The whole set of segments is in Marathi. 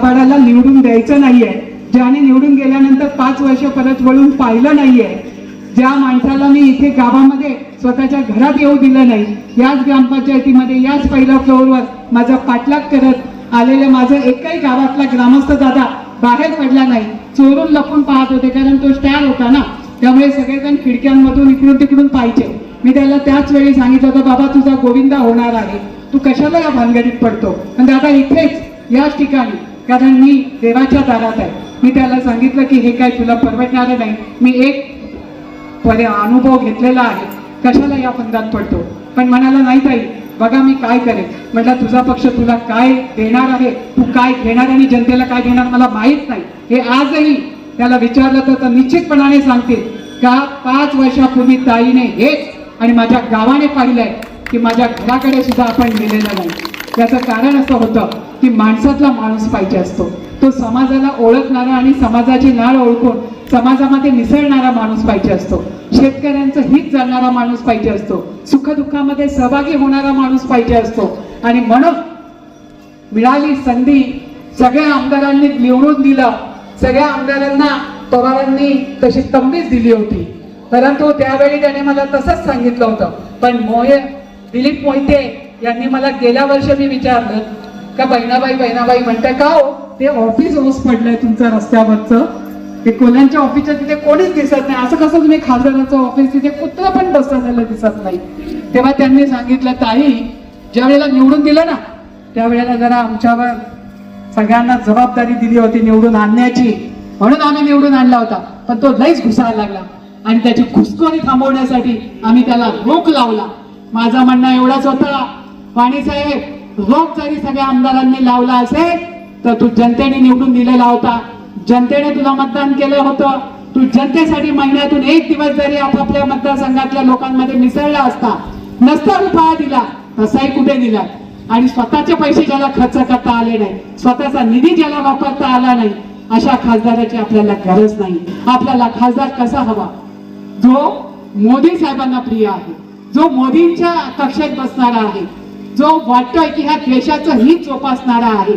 दाभाडाला निवडून द्यायचं नाहीये. ज्याने निवडून गेल्यानंतर पाच वर्ष परत वळून पाहिलं नाहीये. ज्या माणसाला मी इथे गावामध्ये स्वतःच्या घरात येऊ दिलं नाही याच ग्रामपंचायतीमध्ये याच पहिल्या फ्लोअरवर माझा पाठलाग करत आलेले माझं एकही गावातला ग्रामस्थ दादा बाहेर पडला नाही. चोरून लपून पाहत होते कारण तो स्टॅर होता ना. त्यामुळे सगळेजण खिडक्यांमधून इकडून तिकडून पाहिजे मी त्याला त्याच वेळी सांगितलं होतं बाबा तुझा गोविंदा होणार आहे. तू कशाला या भानगडीत पडतो? पण दादा इथेच याच ठिकाणी. कारण मी देवाच्या दारात आहे. मी त्याला सांगितलं की हे काय तुला परवडणार नाही. मी एक परे अनुभव घेतलेला आहे. कशाला या फंदात पडतो. पण म्हणाला नाही ताई बघा मी काय करेन. म्हटलं तुझा पक्ष तुला काय देणार आहे? तू काय घेणार आणि जनतेला काय देणार मला माहीत नाही. हे आजही त्याला विचारलं तर निश्चितपणाने सांगतील का पाच वर्षापूर्वी ताईने हेच आणि माझ्या गावाने पाहिलंय की माझ्या घराकडे सुद्धा आपण गेलेलं नाही. त्याचं कारण असं होतं की माणसातला माणूस पाहिजे असतो. तो समाजाला ओळखणारा आणि समाजाची नाळ ओळखून समाजामध्ये मिसळणारा माणूस पाहिजे असतो. शेतकऱ्यांचं हित जाणणारा माणूस पाहिजे असतो. सुखदुःखामध्ये सहभागी होणारा माणूस पाहिजे असतो. आणि म्हणून मिळाली संधी सगळ्या आमदारांनी निवडून दिलं. सगळ्या आमदारांना पवारांनी तशी तंबीच दिली होती. परंतु त्यावेळी त्याने मला तसंच सांगितलं होतं. पण मोहे दिलीप मोहिते यांनी मला गेल्या वर्षी मी विचारलं का बहिणाबाई बहिणाबाई म्हणताय का हो? ते ऑफिस ओस पडलंय तुमचं रस्त्यावरचं. ते कोल्ह्यांच्या ऑफिसच्या तिथे कोणीच दिसत नाही. असं कसं तुम्ही खासदाराचं ऑफिस तिथे कुत्र पण बसलेलं दिसत नाही. तेव्हा त्यांनी सांगितलं ताई ज्या वेळेला निवडून दिलं ना त्यावेळेला जरा आमच्यावर सगळ्यांना जबाबदारी दिली होती निवडून आणण्याची. म्हणून आम्ही निवडून आणला होता. पण तो लईच घुसायला लागला. आणि त्याची घुसखोरी थांबवण्यासाठी आम्ही त्याला रोख लावला. माझं म्हणणं एवढाच होता. पाणी साहेब रोख जरी सगळ्या आमदारांनी लावला असेल तर तू जनतेने निवडून दिलेला होता. जनतेने तुला मतदान केलं होतं. तू जनतेसाठी महिन्यातून एक दिवस जरी आपापल्या मतदारसंघातल्या लोकांमध्ये मिसळला असता नसता रुपया दिला तसाही कुठे दिला? आणि स्वतःचे पैसे ज्याला खर्च करता आले नाही स्वतःचा निधी ज्याला वापरता आला नाही अशा खासदाराची आपल्याला गरज नाही. आपल्याला खासदार कसा हवा? जो मोदी साहेबांना प्रिय आहे जो मोदींच्या कक्षेत बसणारा आहे जो वाटतोय की ह्या देशाचं हित जोपासणारा आहे.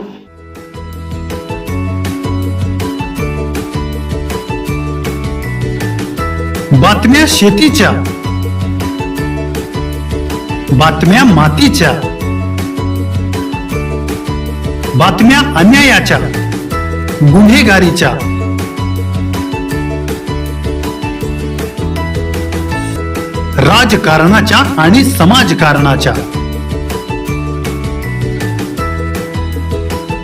बातम्या शेतीच्या बातम्या मातीच्या बातम्या अन्यायाच्या गुन्हेगारीच्या. राजकारणाच्या आणि समाजकारणाच्या.